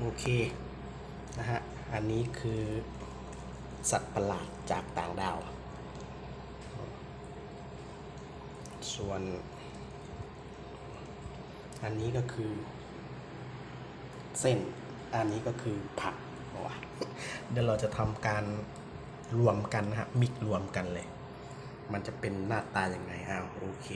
โอเคนะฮะ อันนี้คือสัตว์ประหลาดจากต่างดาว ส่วน อันนี้ก็คือ เส้น อันนี้ก็คือผักเดี๋ยวเราจะทำการรวมกันนะฮะ มิกรวมกันเลย มันจะเป็นหน้าตาอย่างไงอ้าวโอเค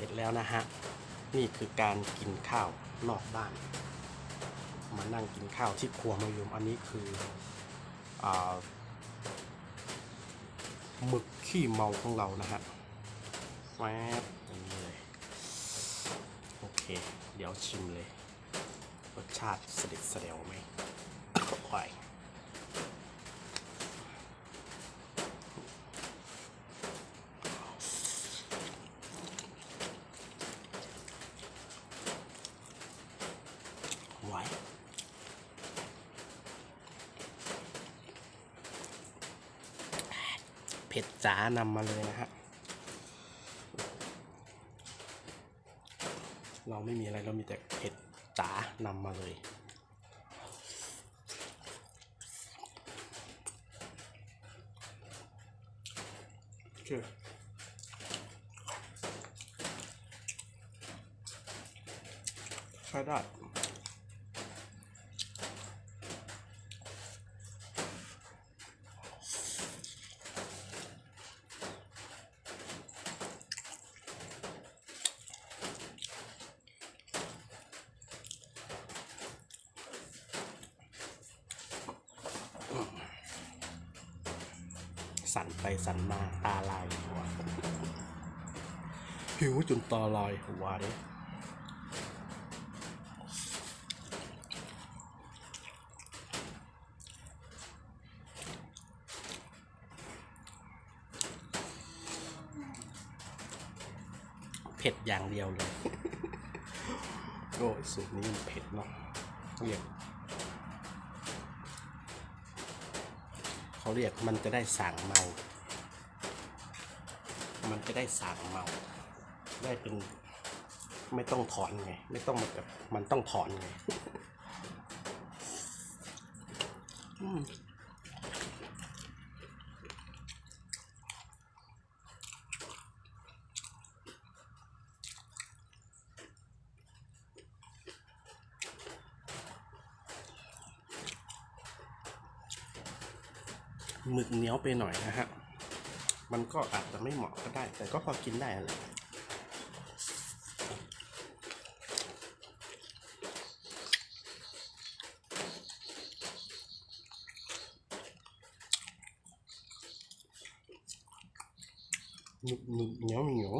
ร็จแล้วนะฮะ นี่คือการกินข้าวนอกบ้าน มานั่งกินข้าวที่ครัวมายมอันนี้คืออหมึกขี้เมาของเรานะฮะแวบอย่างนี้เลยโอเค เดี๋ยวชิมเลย รสชาติเสด็จเสดวไหมควายไหว เผ็ดจ๋านำมาเลยนะฮะ เราไม่มีอะไรเรามีแต่เผ็ดจ๋านำมาเลยโอเคใช้ได้ สั่นไปสั่นมาตาลายหัวหิวจนตาลายหัวเลยเผ็ดอย่างเดียวเลย โอ้ยสูตรนี้มันเผ็ดเนาะเรียก เขาเรียกมันจะได้สั่งเมา มันจะได้สั่งเมา ได้เป็นไม่ต้องถอนไง ไม่ต้องมาแบบมันต้องถอนไง อืม หมึกเหนียวไปหน่อยนะฮะ มันก็อาจจะไม่เหมาะก็ได้ แต่ก็พอกินได้แหละหนึบหนึบเหนียวเหนียว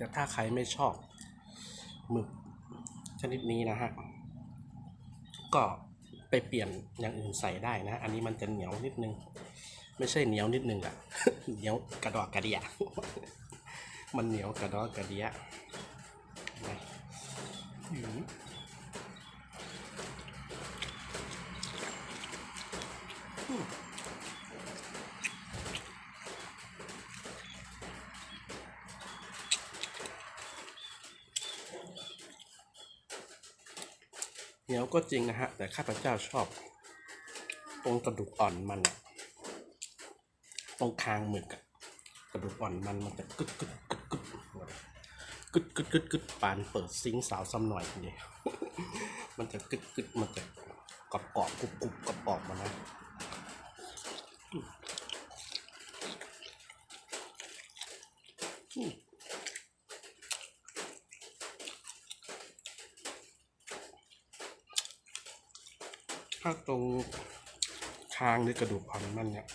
แต่ถ้าใครไม่ชอบหมึกชนิดนี้นะฮะ ก็ไปเปลี่ยนอย่างอื่นใส่ได้นะ อันนี้มันจะเหนียวนิดนึง ไม่ใช่เหนียวนิดนึงอะเหนียวกระดอกกระเดียมันเหนียวกระดอกกระเดียอืม เหนียวก็จริงนะฮะ แต่ข้าพเจ้าชอบ ตรงกระดูกอ่อนมันอะตรงคางหมึกอะกระดูกอ่อนมันมันจะกึดกึดกึดกึดกึดกึดกึดกึดปานเปิดซิงสาวซ้ำหน่อยนี่มันจะกึดกึดมันจะกรอบกรอบกรุบกรุบกรอบกรอบมานะอืม ถ้าตรงคางหรือกระดูกอ่อนมันเนี่ย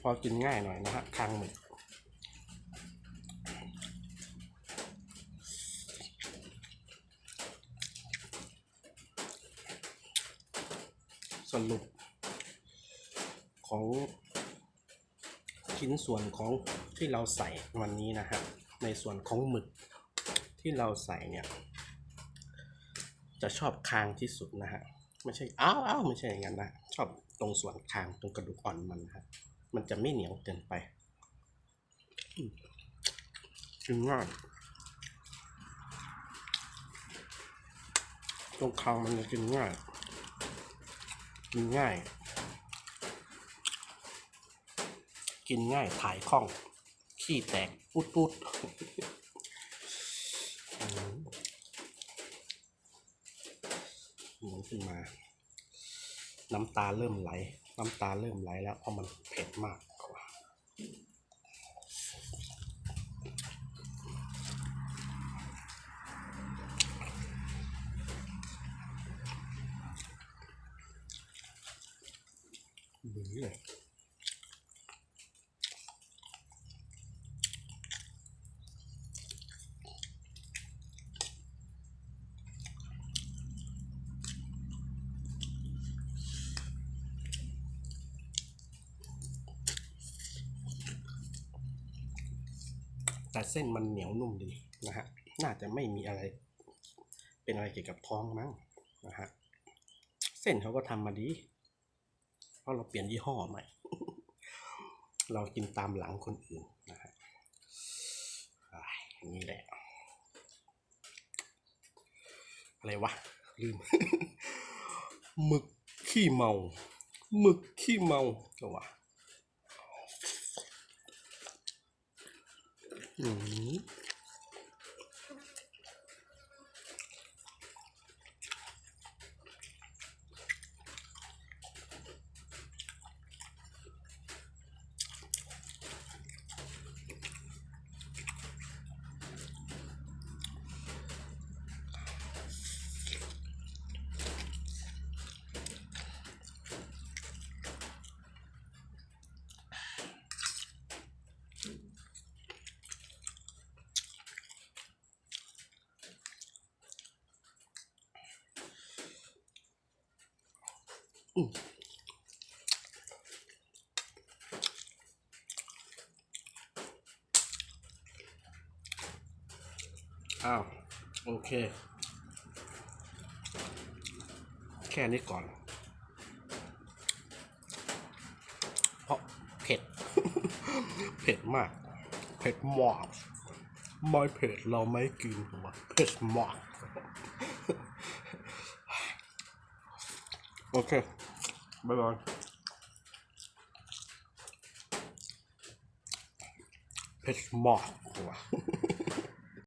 พอกินง่ายหน่อยนะฮะคางหมึกสรุปของชิ้นส่วนของที่เราใส่วันนี้นะฮะในส่วนของหมึกที่เราใส่เนี่ย จะชอบคางที่สุดนะฮะ ไม่ใช่อ้าวอ้าวไม่ใช่อย่างนั้นนะชอบตรงส่วนคางตรงกระดูกอ่อนมันนะฮะมันจะไม่เหนียวเกินไปกินง่ายตรงคางมันจะกินง่าย กินง่าย กินง่ายถ่ายคล่อง ขี้แตกปุดปุดอืมหมุน ขึ้นมา น้ำตาเริ่มไหล น้ำตาเริ่มไหลแล้วเพราะมันเผ็ดมากกว่าหนีเลย แต่เส้นมันเหนียวนุ่มดีนะฮะ น่าจะไม่มีอะไร เป็นอะไรเกี่ยวกับท้องมั้งนะฮะ เส้นเขาก็ทำมาดี เพราะเราเปลี่ยนยี่ห้อใหม่ เรากินตามหลังคนอื่นนะฮะนี้แหละ อะไรวะ ลืมหมึกขี้เมาหมึกขี้เมาก็วะ 嗯。 อ้าว โอเค แค่นี้ก่อน เพราะเผ็ด เผ็ดมาก เผ็ดมากไม่เผ็ดเราไม่กินหัวเผ็ดมากโอเค บ๊ายบายเพชรบอกว่ะ